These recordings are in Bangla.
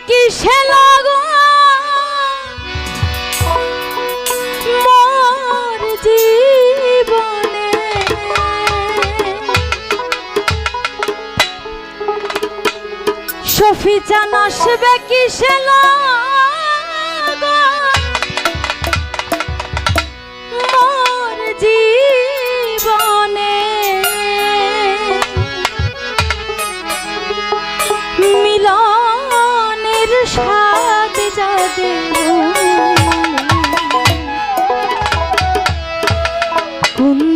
আসবে কি সে লাগো? মোর জীবনে। সফি জান আসবে কি লাগো? মোর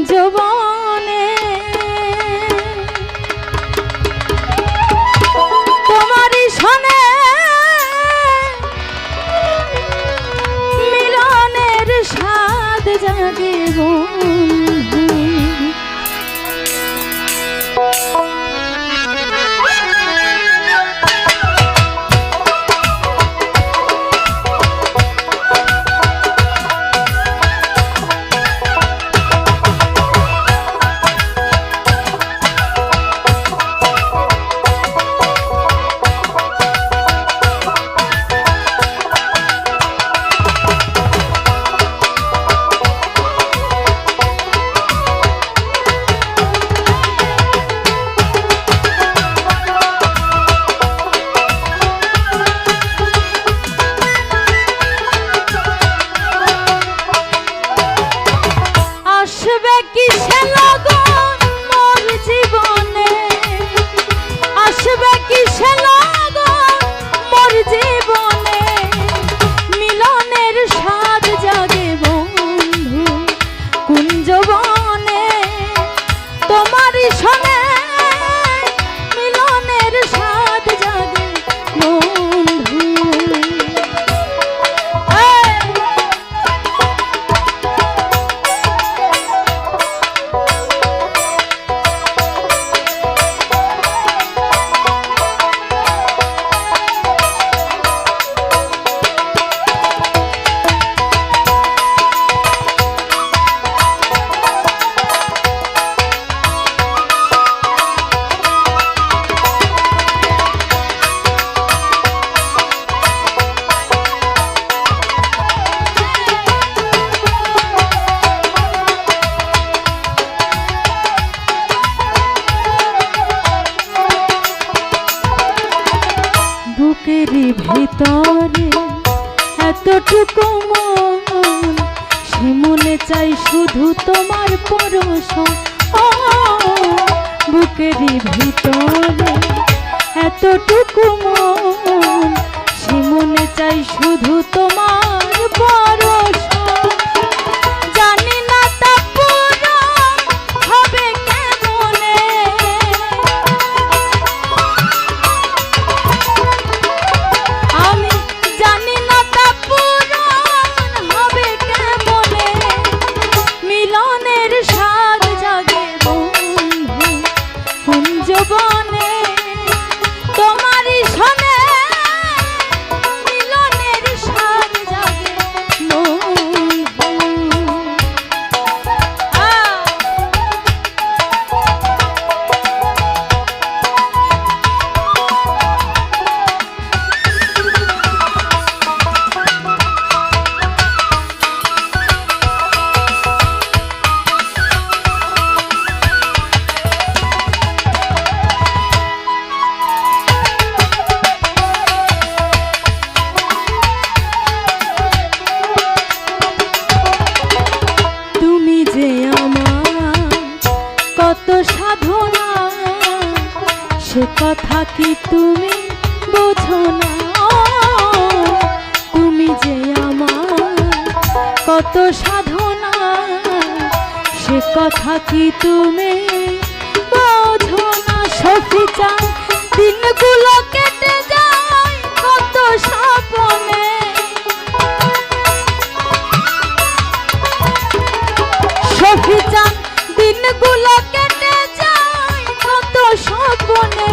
কুঞ্জবনে বুকেরই ভিতরে এতটুকু মন, সে মনে চাই শুধু তোমার পরশ। বুকের ভিতরে এতটুকু মন, সে মনে চাই শুধু তোমার পরশ। কত সাধনা, সে কথা কি তুমি বোঝো না? তুমি যে আমার কত সাধনা, সে কথা কি তুমি বোঝো না? সখী চান, দিনগুলো কেটে যায় কত স্বপনে। সখী চান দিনগুলো কেটে যায় কত স্বপনে।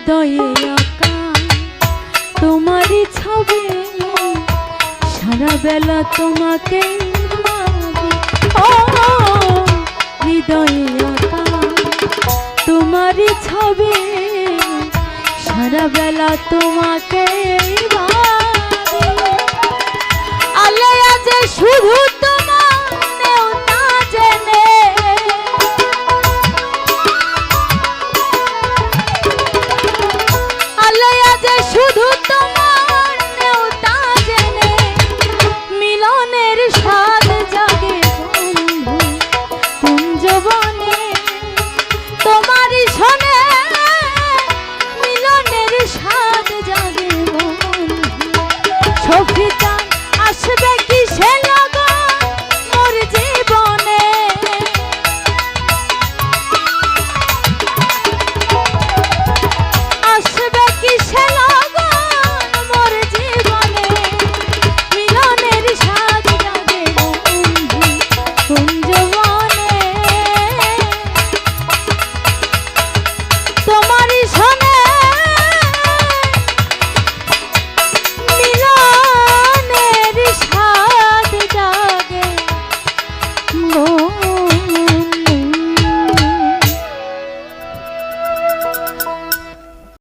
হৃদয়ে আঁকা তোমারই ছবি সারা বেলা তোমাকে হৃদয়ে আঁকা তোমারই ছবি সারা বেলা তোমাকে আলে, আজ শুধু